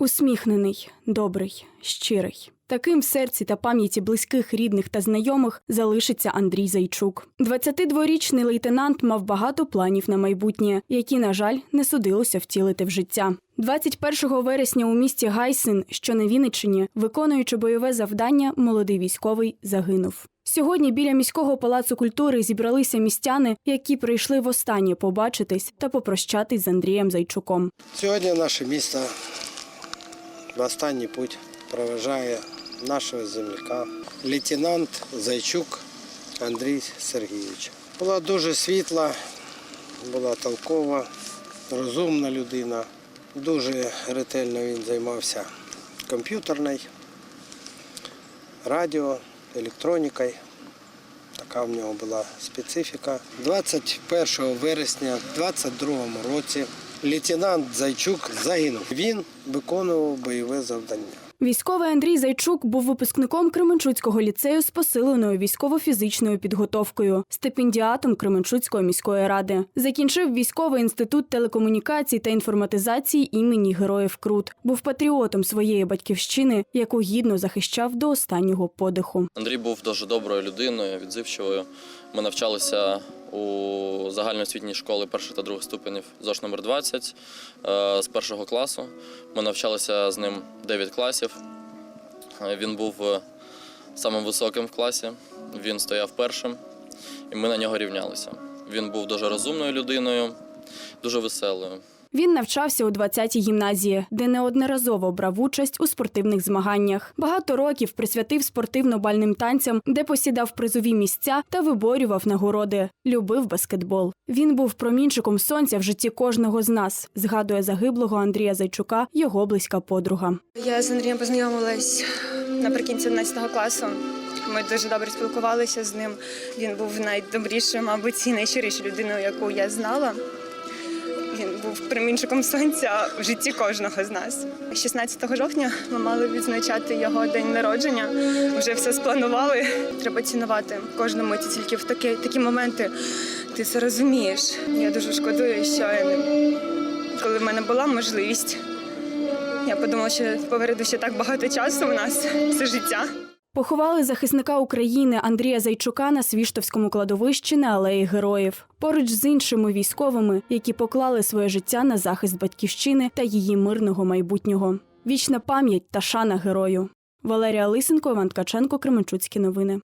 Усміхнений, добрий, щирий. Таким в серці та пам'яті близьких, рідних та знайомих залишиться Андрій Зайчук. 22-річний лейтенант мав багато планів на майбутнє, які, на жаль, не судилося втілити в життя. 21 вересня у місті Гайсин, що на Вінниччині, виконуючи бойове завдання, молодий військовий загинув. Сьогодні біля міського палацу культури зібралися містяни, які прийшли востаннє побачитись та попрощатись з Андрієм Зайчуком. Сьогодні наше місто в останній путь проважає нашого земляка, лейтенант Зайчук Андрій Сергійович. Була дуже світла, була толкова, розумна людина. Дуже ретельно він займався комп'ютерною, радіо, електронікою. Така в нього була специфіка. 21 вересня 22 році лейтенант Зайчук загинув. Він виконував бойове завдання. Військовий Андрій Зайчук був випускником Кременчуцького ліцею з посиленою військово-фізичною підготовкою, стипендіатом Кременчуцької міської ради. Закінчив військовий інститут телекомунікацій та інформатизації імені Героїв Крут. Був патріотом своєї батьківщини, яку гідно захищав до останнього подиху. Андрій був дуже доброю людиною, відзивчивою. Ми навчалися у загальноосвітній школі перших та других ступенів ЗОШ номер 20 е, з першого класу. Ми навчалися з ним 9 класів. Е, Він був е, самим високим в класі, він стояв першим, і ми на нього рівнялися. Він був дуже розумною людиною, дуже веселою. Він навчався у 20-й гімназії, де неодноразово брав участь у спортивних змаганнях. Багато років присвятив спортивно-бальним танцям, де посідав призові місця та виборював нагороди. Любив баскетбол. Він був промінчиком сонця в житті кожного з нас, згадує загиблого Андрія Зайчука, його близька подруга. Я з Андрієм познайомилась наприкінці 11 класу. Ми дуже добре спілкувалися з ним. Він був найдобрішою, мабуть, і найщирішою людиною, яку я знала. Він був промінчиком сонця в житті кожного з нас. 16 жовтня ми мали відзначати його день народження. Вже все спланували. Треба цінувати кожну мить. Тільки в такі, такі моменти ти це розумієш. Я дуже шкодую, що я коли в мене була можливість. Я подумала, що попереду ще так багато часу у нас все життя. Поховали захисника України Андрія Зайчука на Свіштовському кладовищі на алеї Героїв, поруч з іншими військовими, які поклали своє життя на захист батьківщини та її мирного майбутнього. Вічна пам'ять та шана герою. Валерія Лисенко, Іван Ткаченко, Кременчуцькі новини.